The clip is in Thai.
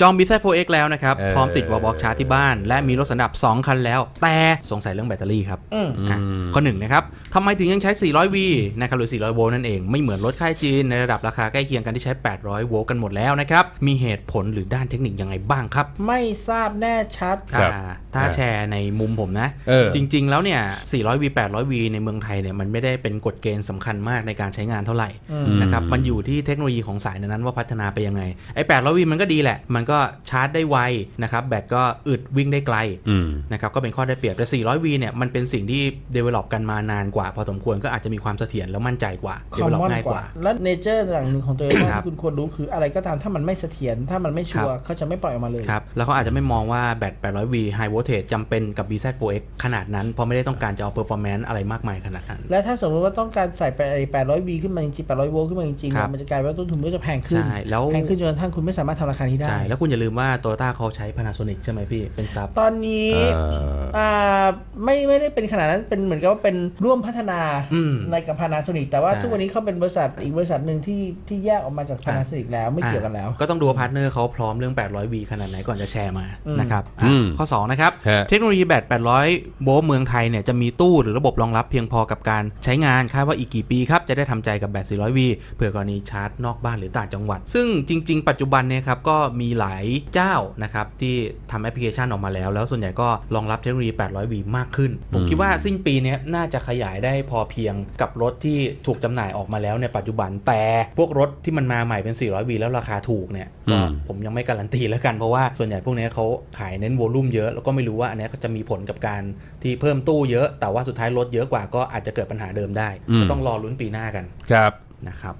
จอง b z 4 x แล้วนะครับเออพร้อมติดวอลบ็อกชาร์จที่บ้าน และมีรถสันดับ 2 คันแล้ว แต่สงสัยเรื่องแบตเตอรี่ครับอืมอะข้อหนึ่งนะครับทำไมถึงยังใช้ 400V นะครับหรือ 400 โวลต์นั่นเอง ไม่เหมือนรถค่ายจีนในระดับราคาใกล้เคียงกันที่ใช้ 800 โวลต์กันหมดแล้วนะครับ มีเหตุผลหรือด้านเทคนิคยังไงบ้างครับ ไม่ทราบแน่ชัดครับอ่าถ้าแชร์ในมุมผมนะเออจริง ๆ แล้วเนี่ย 400V 800V ในเมืองไทยเนี่ยมันไม่ได้เป็นกฎเกณฑ์สำคัญมากในการใช้งานเท่าไหร่อืมนะครับ มันอยู่ที่เทคโนโลยีของสายนั้นๆว่าพัฒนาไปยังไง ไอ้ 800V มันก็ดีแหละ มันก็ชาร์จได้ไวนะครับแบตก็อึดวิ่งได้ไกลอืมนะครับก็เป็นข้อได้เปรียบแต่ 400V เนี่ยมันเป็นสิ่งที่ develop กันมานานกว่า พอสมควรก็อาจจะมีความเสถียรแล้วมั่นใจกว่าคอม develop มอนง่ายกกว่าว่า และเนเจอร์อย่างหนึ่งของตัวเองครับที่คุณควรรู้คืออะไรก็ตามถ้ามันไม่เสถียรถ้ามันไม่ชัวร์เขาจะไม่ปล่อยออกมาเลยครับแล้วเขาอาจจะไม่มองว่าแบต 800V high voltage จำเป็นกับ BZ4X ขนาดนั้นเพราะไม่ได้ต้องการจะเอา performance อะไรมากมายขนาดนั้นและถ้าสมมติว่าต้องการใส่ไปไอ้800 V ขึ้นมาจริงๆ800โวลต์ขึ้นมาจริงๆครับเนี่ยมันจะกลายเป็นว่าต้นทุนมันก็จะแพงขึ้นใช่แล้วแพงขึ้นจนกระทั่งคุณไม่สามารถทำราคานี้ได้ใช่แล้วคุณอย่าลืมว่าโตโยต้าเขาใช้ Panasonic ใช่ไหมพี่ เป็นซับ ตอนนี้เอ่ออ่าไม่ไม่ได้เป็นขนาดนั้นเป็นเหมือนกับว่าเป็นร่วมพัฒนาอืมในกับ Panasonic แต่ว่าใช่ ทุกวันนี้เขาเป็นบริษัทอีกบริษัทหนึ่งที่ที่แยกออกมาจาก Panasonic แล้วไม่เกี่ยวกันแล้ว ก็ต้องดูว่าพาร์ทเนอร์เขาพร้อมเรื่อง 800V ขนาดไหนก่อนจะแชร์มาอืม นะครับอือะมข้อ 2 นะครับ ฮะ เทคโนโลยีแบต 800 โวลต์เมืองไทยเนี่ยจะมีตู้หรือระบบรองรับเพียงพอกับการใช้งานคาดว่าอีกกี่ปีครับ จะได้ทำใจกับแบต 400V เผื่อกรณีชาร์จนอกบ้านหรือต่างจังหวัด ซึ่งจริง ๆ ปัจจุบันเนี่ยครับก็มีหลายเจ้านะครับที่ทำแอปพลิเคชันออกมาแล้ว แล้วส่วนใหญ่ก็รองรับเทคโนโลยี 800V มากขึ้น ผมคิดว่าสิ้นปีเนี้ยน่าจะขยายได้พอเพียงกับรถที่ถูกจำหน่ายออกมาแล้วในปัจจุบันแต่พวกรถที่มันมาใหม่เป็น 400V แล้วราคาถูกเนี่ยก็อืมผมยังไม่การันตีแล้วกันเพราะว่าส่วนใหญ่พวกเนี้ยเขาขายเน้นโวลุ่มเยอะแล้วก็ไม่รู้ว่าอันเนี้ยก็จะมีผลกับการที่เพิ่มตู้เยอะ แต่ว่าสุดท้ายลดเยอะกว่าก็อาจจะเกิดปัญหาเดิมได้อืมก็ต้องรอลุ้นปีหน้ากันครับนะครับ